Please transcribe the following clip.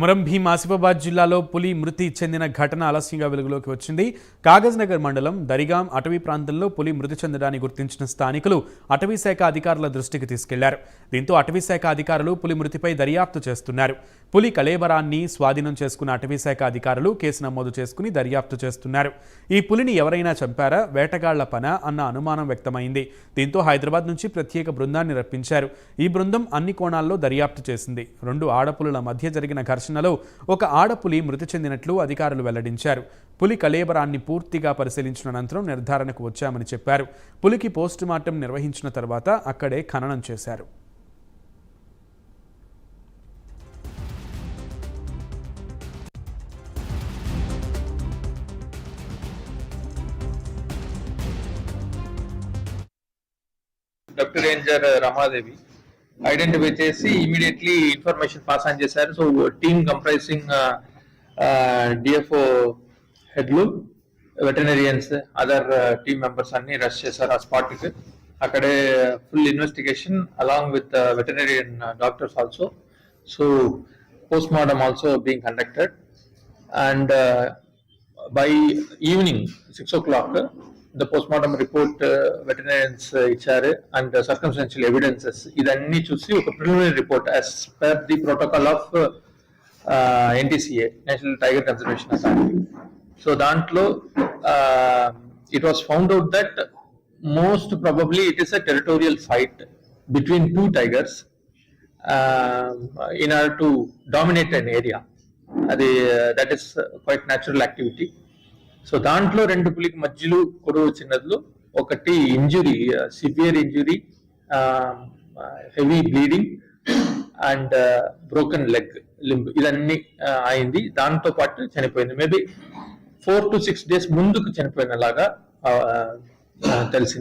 కొమరం భీం ఆసిఫాబాద్ జిల్లాలో పులి మృతి చెందిన ఘటన ఆలస్యంగా వెలుగులోకి వచ్చింది. కాగజ్ నగర్ మండలం దరిగాం అటవీ ప్రాంతంలో పులి మృతి చెందడాన్ని గుర్తించిన స్థానికులు అటవీ శాఖ అధికారుల దృష్టికి తీసుకెళ్ళారు. దీంతో అటవీ శాఖ అధికారులు పులి మృతిపై దర్యాప్తు చేస్తున్నారు. పులి కళేబరాన్ని స్వాధీనం చేసుకున్న అటవీ శాఖ అధికారులు కేసు నమోదు చేసుకుని దర్యాప్తు చేస్తున్నారు. ఈ పులిని ఎవరైనా చంపారా? వేటగాళ్ళ పన అన్న అనుమానం వ్యక్తమైంది. దీంతో హైదరాబాద్ నుంచి ప్రత్యేక బృందాన్ని రప్పించారు. ఈ బృందం అన్ని కోణాల్లో దర్యాప్తు చేసింది. రెండు ఆడపులుల మధ్య జరిగిన ఘర్షణ ఘర్షణలో ఒక ఆడపులి మృతి చెందినట్లు అధికారులు వెల్లడించారు. పులి కళేబరాన్ని పూర్తిగా పరిశీలించిన అనంతరం నిర్ధారణకు వచ్చామని చెప్పారు. పులికి పోస్టుమార్టం నిర్వహించిన తర్వాత అక్కడే ఖననం చేశారు. డాక్టర్ రేంజర్ రమాదేవి ఐడెంటిఫై చేసి ఇమీడియట్లీ ఇన్ఫర్మేషన్ పాస్ ఆన్ చేశారు. సో టీమ్ కంప్రైజింగ్ డిఎఫ్ఓ హెడ్లు వెటనరియన్స్ అదర్ టీమ్ మెంబర్స్ అన్ని రష్ చేశారు ఆ స్పాట్కి అక్కడే full investigation along with veterinarian doctors also so post mortem also being conducted and by evening six o'clock the post mortem report veterinarians ఇచ్చారు. And circumstantial evidences ఇదన్నీ చూసి ఒక preliminary report as per the protocol of NTCA national tiger conservation authority so దాంట్లో it was found out that most probably it is a territorial fight between two tigers in order to dominate an area అది that is quite natural activity so దాంట్లో రెండు పులికి మధ్యలో గొడవ వచ్చినట్లు ఒకటి injury severe injury heavy bleeding and broken leg limb ఇదన్నీ uh, అయింది. దాంతో పాటు చనిపోయింది. Maybe four to six days ముందుకు చనిపోయినలాగా uh, uh, తెలిసింది.